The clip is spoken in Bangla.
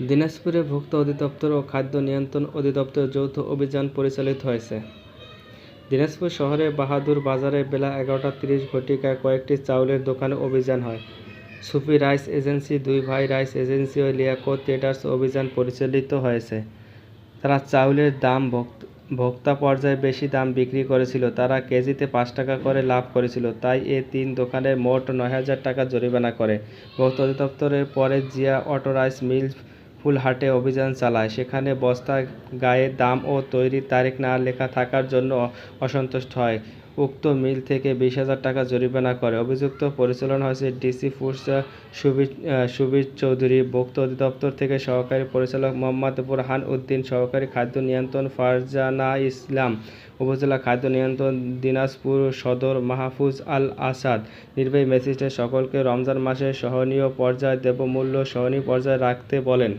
দিনাজপুরে ভোক্তা অধিদপ্তর ও খাদ্য নিয়ন্ত্রণ অধিদপ্তরের যৌথ অভিযান পরিচালিত হয়েছে। দিনাজপুর শহরের বাহাদুর বাজারে বেলা এগারোটা তিরিশ ঘটিকায় কয়েকটি চাউলের দোকানে অভিযান হয়। সুফি রাইস এজেন্সি, দুই ভাই রাইস এজেন্সি ও লিয়াকত ট্রেডার্স অভিযান পরিচালিত হয়েছে। তারা চাউলের দাম ভোক্ত- ভোক্তা পর্যায়ে বেশি দাম বিক্রি করেছিল। তারা কেজিতে পাঁচ টাকা করে লাভ করেছিল। তাই এ তিন দোকানে মোট নয় হাজার টাকা জরিমানা করে। ভোক্তা অধিদপ্তরের পরে জিয়া অটো রাইস মিল ফুলহাটে অভিযান চালায়। সেখানে বস্তা, গায়ে দাম ও তৈরির তারিখ না লেখা থাকার জন্য অসন্তুষ্ট হয়। উক্ত মিল থেকে বিশ হাজার টাকা জরিমানা করে। অভিযুক্ত পরিচালনা হয়েছে ডিসি ফুডস, সুবীর সুবীর চৌধুরী। ভোক্তা অধিদপ্তর থেকে সহকারী পরিচালক মোহাম্মদ বুরহান উদ্দিন, সহকারী খাদ্য নিয়ন্ত্রণ ফারজানা ইসলাম, উপজেলা খাদ্য নিয়ন্ত্রণ দিনাজপুর সদর মাহফুজ আল আসাদ। নির্বাহী ম্যাজিস্ট্রেট সকলকে রমজান মাসে সহনীয় পর্যায়ে দেবমূল্য সহনীয় পর্যায়ে রাখতে বলেন।